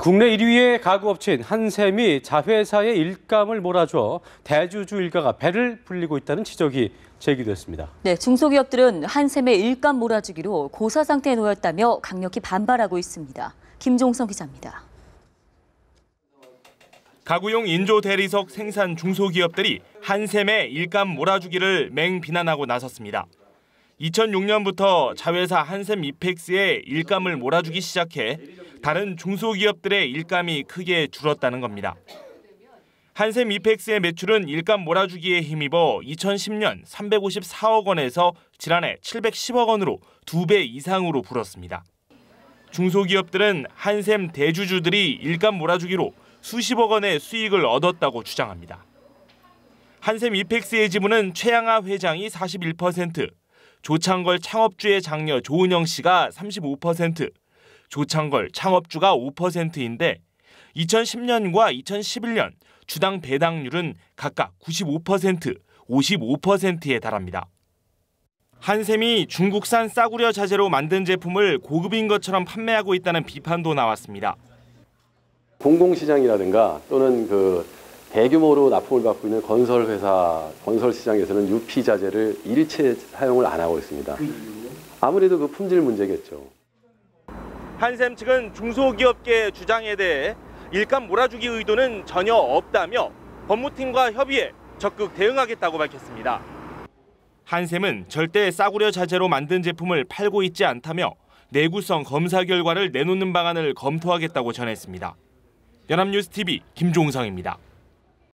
국내 1위의 가구 업체인 한샘이 자회사의 일감을 몰아줘 대주주 일가가 배를 불리고 있다는 지적이 제기됐습니다. 네, 중소기업들은 한샘의 일감 몰아주기로 고사 상태에 놓였다며 강력히 반발하고 있습니다. 김종성 기자입니다. 가구용 인조 대리석 생산 중소기업들이 한샘의 일감 몰아주기를 맹 비난하고 나섰습니다. 2006년부터 자회사 한샘 이펙스의 일감을 몰아주기 시작해 다른 중소기업들의 일감이 크게 줄었다는 겁니다. 한샘 이펙스의 매출은 일감 몰아주기에 힘입어 2010년 354억 원에서 지난해 710억 원으로 두 배 이상으로 불었습니다. 중소기업들은 한샘 대주주들이 일감 몰아주기로 수십억 원의 수익을 얻었다고 주장합니다. 한샘 이펙스의 지분은 최양하 회장이 41%, 조창걸 창업주의 장녀 조은영 씨가 35%, 조창걸 창업주가 5%인데 2010년과 2011년 주당 배당률은 각각 95%, 55%에 달합니다. 한샘이 중국산 싸구려 자재로 만든 제품을 고급인 것처럼 판매하고 있다는 비판도 나왔습니다. 공공시장이라든가 또는 그 대규모로 납품을 받고 있는 건설 회사, 건설 시장에서는 유피 자재를 일체 사용을 안 하고 있습니다. 아무래도 그 품질 문제겠죠. 한샘 측은 중소기업계 주장에 대해 일감 몰아주기 의도는 전혀 없다며 법무팀과 협의해 적극 대응하겠다고 밝혔습니다. 한샘은 절대 싸구려 자재로 만든 제품을 팔고 있지 않다며 내구성 검사 결과를 내놓는 방안을 검토하겠다고 전했습니다. 연합뉴스 TV 김종성입니다.